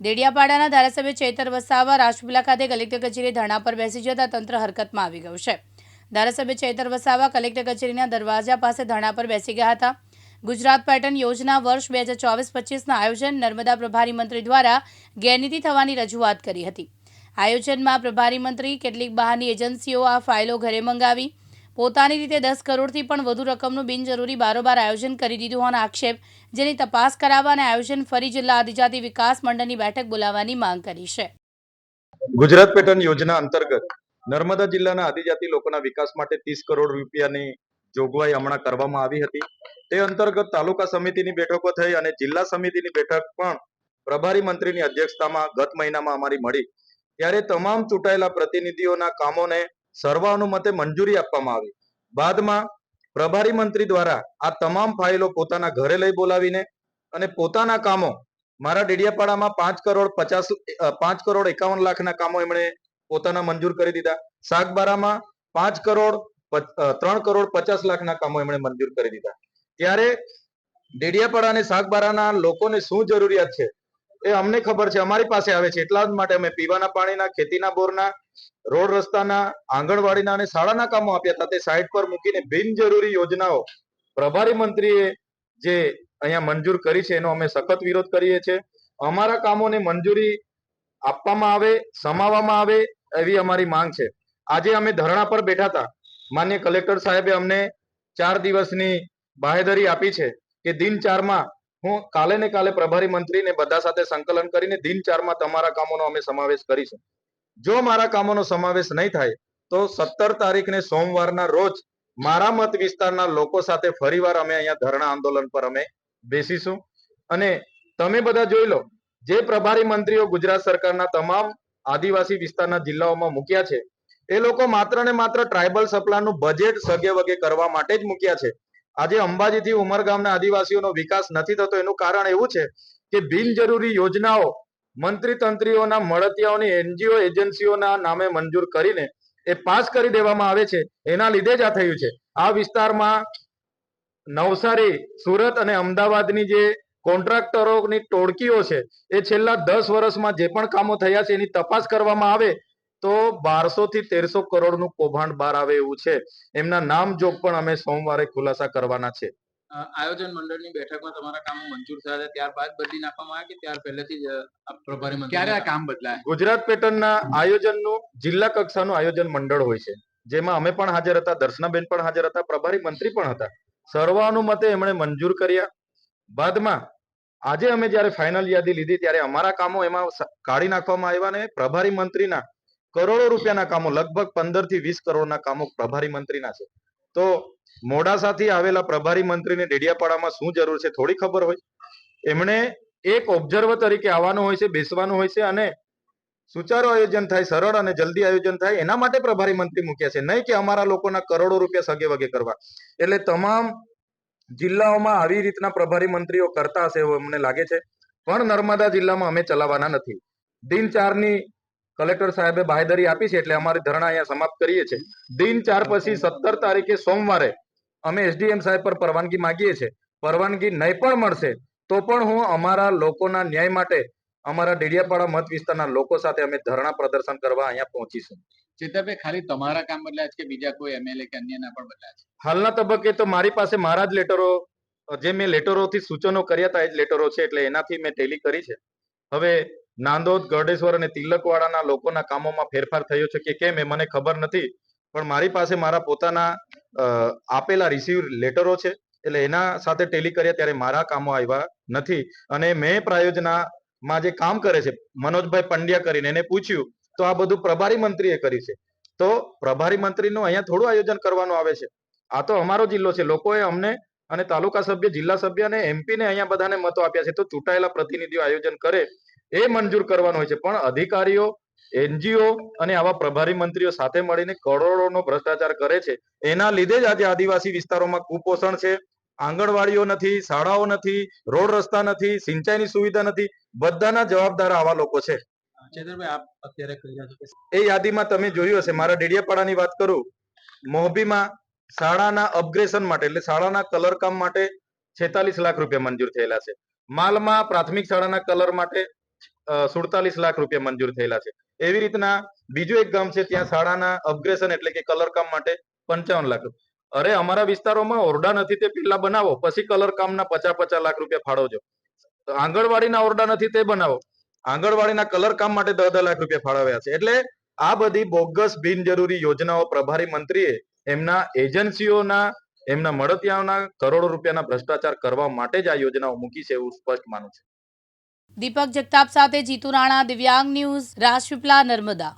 દેડિયાપાડાના ધારાસભ્ય ચેતર વસાવા રાજપીલા ખાતે કલેક્ટર કચેરી ધરણા પર બેસી જતા તંત્ર હરકતમાં આવી ગયું છે. ધારાસભ્ય ચેતર વસાવા કલેક્ટર કચેરીના દરવાજા પાસે ધરણા પર બેસી ગયા હતા. ગુજરાત પેટર્ન યોજના વર્ષ બે હજાર ચોવીસ પચીસના આયોજન નર્મદા પ્રભારી મંત્રી દ્વારા ગેરનીતિ થવાની રજૂઆત કરી હતી. આયોજનમાં પ્રભારી મંત્રી કેટલીક બહારની એજન્સીઓ આ ફાઇલો ઘરે મંગાવી પોતાની રીતે દસ કરોડથી પણ વધુ રકમનું બિનજરૂરી બારોબાર આયોજન કરી દીધું હોવાનો આક્ષેપ જેની તપાસ કરાવવા અને આયોજન ફરી જિલ્લા આદિજાતિ વિકાસ મંડળની બેઠક બોલાવવાની માંગ કરી છે. ગુજરાત પેટર્ન યોજના અંતર્ગત નર્મદા જિલ્લાના આદિજાતિ લોકોના વિકાસ માટે ત્રીસ કરોડ રૂપિયાની જોગવાઈ હમણાં કરવામાં આવી હતી. તે અંતર્ગત તાલુકા સમિતિની બેઠકો થઈ અને જિલ્લા સમિતિની બેઠક પણ પ્રભારી મંત્રીની અધ્યક્ષતામાં ગત મહિનામાં અમારી મળી. ત્યારે તમામ ચૂંટાયેલા પ્રતિનિધિઓના કામોને સર્વાનુમતે મંજૂરી આપવામાં આવી. બાદમાં પ્રભારી મંત્રી દ્વારા આ તમામ ફાઇલો પોતાના ઘરે લઈ બોલાવીને અને પોતાના કામો મારા ડેડિયાપાડામાં પાંચ કરોડ પચાસ પાંચ કરોડ એકાવન લાખના કામો એમણે પોતાના મંજૂર કરી દીધા. સાગબારામાં પાંચ કરોડ ત્રણ કરોડ પચાસ લાખના કામો એમણે મંજૂર કરી દીધા. ત્યારે ડેડિયાપાડા અને સાગબારાના લોકોને શું જરૂરિયાત છે? એ અમને ખબર છે. અમારી પાસે આવે છે. એટલા જ માટે અમે પીવાના પાણીના, ખેતીના બોરના, રોડ રસ્તાના, આંગણવાડીના અને શાળાના કામો આપ્યા હતા. તે સાઈડ પર મૂકીને બિનજરૂરી યોજનાઓ પ્રભારી મંત્રીએ જે અહીંયા મંજૂર કરી છે, એનો અમે સખત વિરોધ કરીએ છીએ. અમારા કામોને મંજૂરી આપવામાં આવે, સમાવવામાં આવે એવી અમારી માંગ છે. આજે અમે ધરણા પર બેઠા હતા. માન્ય કલેક્ટર સાહેબે અમને ચાર દિવસની બાહેધરી આપી છે કે દિન ચારમાં હું કાલે ને કાલે પ્રભારી મંત્રીને બધા સાથે સંકલન કરીને દિનચારમાં તમારા કામોનો અમે સમાવેશ કરીશું. જો મારા કામોનો સમાવેશ નહીં થાય, તો સત્તર તારીખને સોમવારના રોજ મારા મત વિસ્તારના લોકો સાથે ફરીવાર અમે અહીંયા ધરણા આંદોલન પર અમે બેસીશું. અને તમે બધા જોઈ લો, જે પ્રભારી મંત્રીઓ ગુજરાત સરકારના તમામ આદિવાસી વિસ્તારના જિલ્લાઓમાં મૂક્યા છે, એ લોકો માત્ર ને માત્ર ટ્રાઇબલ સપ્લાયનું બજેટ સગે વગે કરવા માટે જ મૂક્યા છે. આજે અંબાજીથી ઉમરગામના આદિવાસીઓનો વિકાસ નથી થતો, એનું કારણ એવું છે કે બિનજરૂરી યોજનાઓ મંત્રી તંત્રીઓના મળતિયાઓની એનજીઓ એજન્સીઓના નામે મંજૂર કરીને એ પાસ કરી દેવામાં આવે છે. એના લીધે જ આ થયું છે. આ વિસ્તારમાં નવસારી, સુરત અને અમદાવાદની જે કોન્ટ્રાક્ટરોની ટોળકીઓ છે, એ છેલ્લા દસ વર્ષમાં જે પણ કામો થયા છે, એની તપાસ કરવામાં આવે તો બારસો થી તેરસો કરોડનું કૌભાંડ બહાર આવે એવું છે. એમના નામ જોગ પણ અમે સોમવારે ખુલાસા કરવાના છે. આયોજન મંડળની બેઠકમાં તમારા કામ મંજૂર થયા હતા ત્યારબાદ બદલી નાખવામાં આવ્યા કે ત્યાર પહેલેથી જ પ્રભારી મંત્રી ક્યારે આ કામ બદલાય? ગુજરાત પેટર્નના આયોજનનું જિલ્લા કક્ષાનું આયોજન મંડળ હોય છે. જેમાં અમે પણ હાજર હતા દર્શનાબેન પણ હાજર હતા પ્રભારી મંત્રી પણ હતા. સર્વાનુમતે એમણે મંજૂર કર્યા. બાદમાં આજે અમે જ્યારે ફાઇનલ યાદી લીધી ત્યારે અમારા કામો એમાં કાઢી નાખવામાં આવ્યા ને પ્રભારી મંત્રીના કરોડો રૂપિયાના કામો, લગભગ પંદરથી વીસ કરોડના કામો પ્રભારી મંત્રીના છે. તો મોડાસાથી આવેલા પ્રભારી મંત્રીને ડેડિયાપાડામાં શું જરૂર છે થોડી ખબર હોય? એમણે એક ઓબ્ઝર્વર તરીકે આવવાનું હોય છે, બેસવાનું હોય છે અને સુચારુ આયોજન થાય, સરળ અને જલ્દી આયોજન થાય, એના માટે પ્રભારી મંત્રી મૂક્યા છે. નહીં કે અમારા લોકોના કરોડો રૂપિયા સગે વગે કરવા. એટલે તમામ જિલ્લાઓમાં આવી રીતના પ્રભારી મંત્રીઓ કરતા હશે એવું અમને લાગે છે. પણ નર્મદા જિલ્લામાં અમે ચલાવવાના નથી. દિન ચારની કલેક્ટર સાહેબે બાહેદરી આપી છે એટલે અમારી ધરણા અહીંયા સમાપ્ત કરીએ છીએ. દિન ચાર પછી સત્તર તારીખે સોમવારે અમે એસડીએમ સાહેબ પર પરવાનગી માગીએ છીએ. પરવાનગી નહીં પણ મળશે તો પણ હું અમારા લોકોના ન્યાય માટે અમારા ડેડિયાપાડા મત વિસ્તારના લોકો સાથે અમે ધરણા પ્રદર્શન કરવા અહીંયા પહોંચીશું ચેતરભાઈ ખાલી તમારા કામ બદલાય છે કે બીજા કોઈ એમએલએ કે અન્યના પણ બદલાય છે? હાલના તબક્કે તો મારી પાસે મારા જ લેટરો જે મેં લેટરોથી સૂચનો કર્યા હતા એ જ લેટરો છે એટલે એનાથી મેં ટેલી કરી છે. હવે નાંદોદ, ગરડેશ્વર અને તિલકવાડાના લોકોના કામોમાં ફેરફાર થયો છે કે કેમ એ મને ખબર નથી. પણ મારી પાસે મારા પોતાના આપેલા રિસીવ લેટરો છે. એટલે એના સાથે ટેલી કર્યા ત્યારે મારા કામો આવ્યા નથી. અને મેં પ્રાયોજનામાં જે કામ કરે છે, મનોજભાઈ પંડ્યા કરીને એને પૂછ્યું, તો આ બધું પ્રભારી મંત્રીએ કર્યું છે. તો પ્રભારી મંત્રીનું અહીંયા થોડું આયોજન કરવાનું આવે છે. આ તો અમારો જિલ્લો છે. લોકોએ અમને અને તાલુકા સભ્ય, જિલ્લા સભ્ય અને એમપી ને અહીંયા બધાને મતો આપ્યા છે. તો ચૂંટાયેલા પ્રતિનિધિઓ આયોજન કરે એ મંજૂર કરવાનું હોય છે. પણ અધિકારીઓ એનજીઓ અને આવા પ્રભારી મંત્રીઓ સાથે મળીને કરોડોનો ભ્રષ્ટાચાર કરે છે. એના લીધે જ આજે આદિવાસી વિસ્તારોમાં કુપોષણ છે. આંગણવાડીઓ નથી શાળાઓ નથી રોડ રસ્તા નથી સિંચાઈની સુવિધા નથી. બધાના જવાબદાર આવા લોકો છે. એ યાદીમાં તમે જોયું હશે. મારા ડેડિયાપાડાની વાત કરું. મોહબીમાં શાળાના અપગ્રેશન માટે એટલે શાળાના કલર કામ માટે છેતાલીસ લાખ રૂપિયા મંજૂર થયેલા છે. માલમાં પ્રાથમિક શાળાના કલર માટે સુડતાલીસ લાખ રૂપિયા મંજૂર થયેલા છે. એવી રીતના બીજું એક ગામ છે, ત્યાં શાળાના અપગ્રેશન એટલે કે કલર માટે પંચાવન લાખ. અરે, અમારા વિસ્તારોમાં ઓરડા નથી, તે પેલા બનાવો, પછી કલર પચાસ પચાસ લાખ રૂપિયા ફાળવજો આંગણવાડીના ઓરડા નથી, તે બનાવો. આંગણવાડીના કલર માટે દસ દસ લાખ રૂપિયા ફાળવ્યા છે. એટલે આ બધી બોગસ બિનજરૂરી યોજનાઓ પ્રભારી મંત્રીએ એમના એજન્સીઓના, એમના મળતિયાઓના કરોડો રૂપિયાના ભ્રષ્ટાચાર કરવા માટે જ આ યોજનાઓ મૂકી છે એવું સ્પષ્ટ માનું છે. દીપક જગતાપ સાથે જીતુ રાણા દિવ્યાંગ ન્યૂઝ રાજપીપલા નર્મદા.